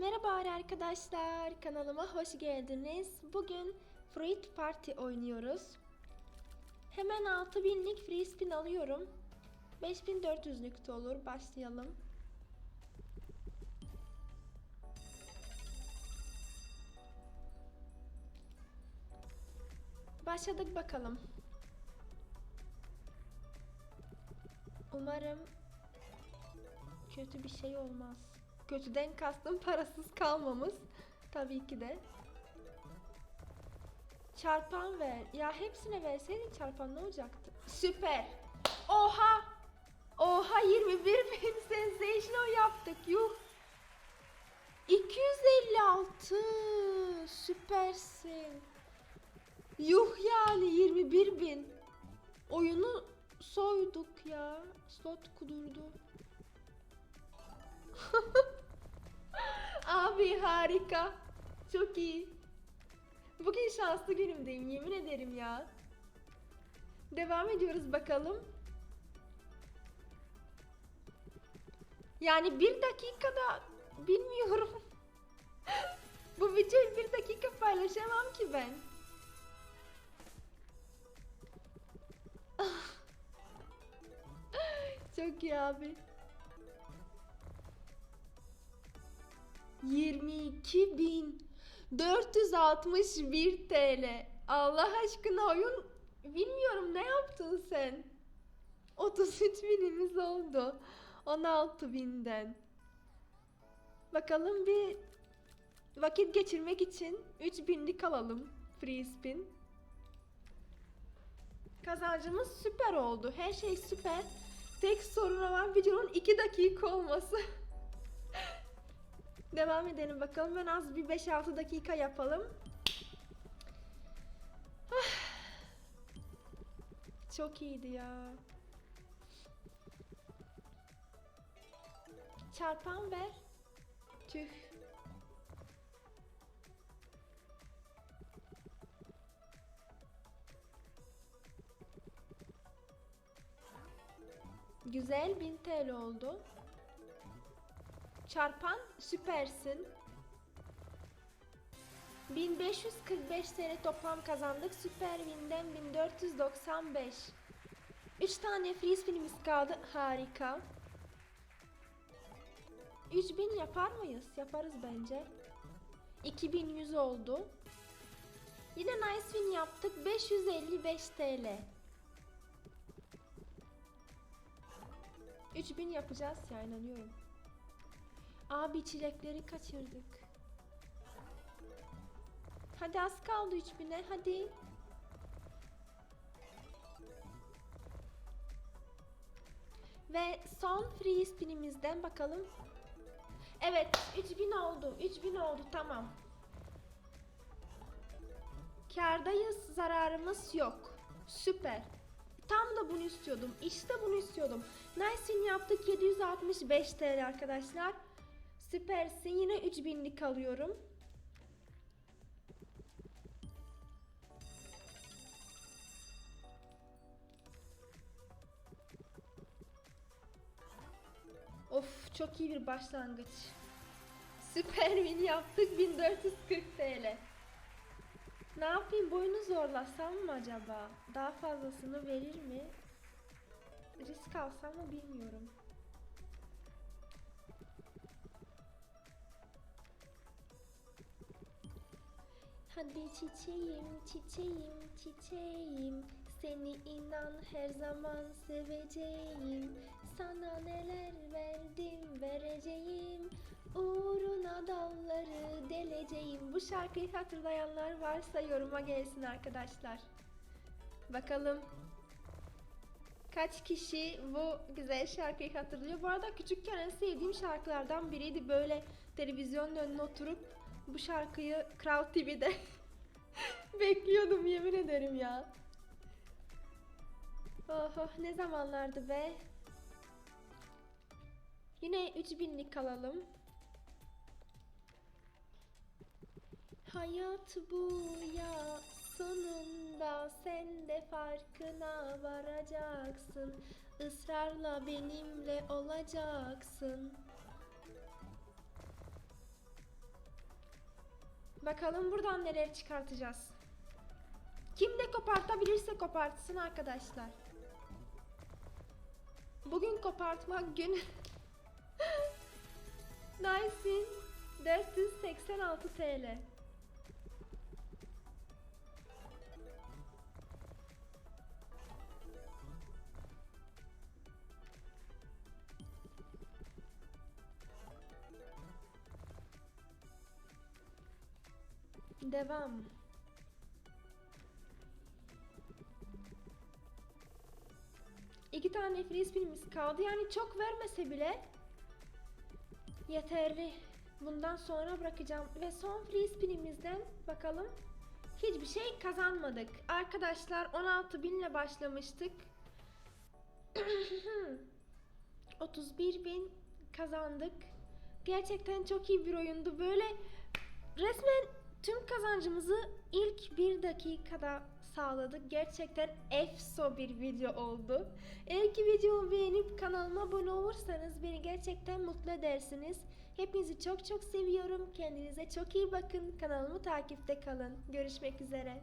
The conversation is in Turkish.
Merhaba arkadaşlar, kanalıma hoş geldiniz. Bugün Fruit Party oynuyoruz. Hemen 6000'lik free spin alıyorum. 5400'lük de olur, başlayalım. Başladık bakalım. Umarım kötü bir şey olmaz. Kötüden kastım parasız kalmamız. Tabii ki de. Çarpan ver. Ya hepsine verseydin çarpan ne olacaktı? Süper. Oha. Oha 21 bin sensational yaptık. Yuh. 256. Süpersin. Yuh yani 21 bin. Oyunu soyduk ya. Slot kudurdu. Harika. Çok iyi. Bugün şanslı günümdeyim yemin ederim ya. Devam ediyoruz bakalım. Yani bir dakikada bilmiyorum. Bu videoyu bir dakika paylaşamam ki ben. Çok iyi abi. 22.461 TL. Allah aşkına oyun bilmiyorum ne yaptın sen? 33 binimiz oldu. 16 binden. Bakalım bir vakit geçirmek için 3000'lik alalım free spin. Kazancımız süper oldu. Her şey süper. Tek sorun olan videonun 2 dakika olması. Devam edelim bakalım. Ben az bir 5-6 dakika yapalım. Ah. Çok iyiydi ya. Çarpan ver. Tüh. Güzel 1000 TL oldu. Çarpan süpersin. 1545 TL toplam kazandık. Süper Win'den 1495. 3 tane free spinimiz kaldı. Harika. 3000 yapar mıyız? Yaparız bence. 2100 oldu. Yine nice win yaptık. 555 TL. 3000 yapacağız ya inanıyorum. Abi çilekleri kaçırdık. Hadi az kaldı 3000'e hadi. Ve son free spinimizden bakalım. Evet 3000 oldu. 3000 oldu tamam. Kardayız zararımız yok. Süper. Tam da bunu istiyordum. İşte bunu istiyordum. Nice win yaptık 765 TL arkadaşlar. Süpersin. Yine 3000'lik alıyorum. Of çok iyi bir başlangıç. Süper win yaptık 1440 TL. Ne yapayım boyunu zorlasam mı acaba? Daha fazlasını verir mi? Risk alsam mı bilmiyorum. Hadi çiçeğim, çiçeğim, çiçeğim. Seni inan her zaman seveceğim. Sana neler verdim vereceğim. Uğruna dalları deleceğim. Bu şarkıyı hatırlayanlar varsa yoruma gelsin arkadaşlar. Bakalım. Kaç kişi bu güzel şarkıyı hatırlıyor? Bu arada küçükken en sevdiğim şarkılardan biriydi. Böyle televizyonun önüne oturup bu şarkıyı Kral TV'de bekliyordum yemin ederim ya. Oh, oh ne zamanlardı be. Yine 3000'lik alalım. Hayat bu ya sonunda sen de farkına varacaksın. Israrla benimle olacaksın. Bakalım buradan neler çıkartacağız. Kim de kopartabilirse kopartsın arkadaşlar. Bugün kopartmak günü. Nice'in 486 TL. Devam. İki tane frisbeemiz kaldı. Yani çok vermese bile yeterli. Bundan sonra bırakacağım. Ve son frisbeemizden bakalım. Hiçbir şey kazanmadık. Arkadaşlar 16 binle başlamıştık. 31 bin kazandık. Gerçekten çok iyi bir oyundu. Böyle resmen tüm kazancımızı ilk bir dakikada sağladık. Gerçekten efso bir video oldu. Eğer ki videomu beğenip kanalıma abone olursanız beni gerçekten mutlu edersiniz. Hepinizi çok çok seviyorum. Kendinize çok iyi bakın. Kanalımı takipte kalın. Görüşmek üzere.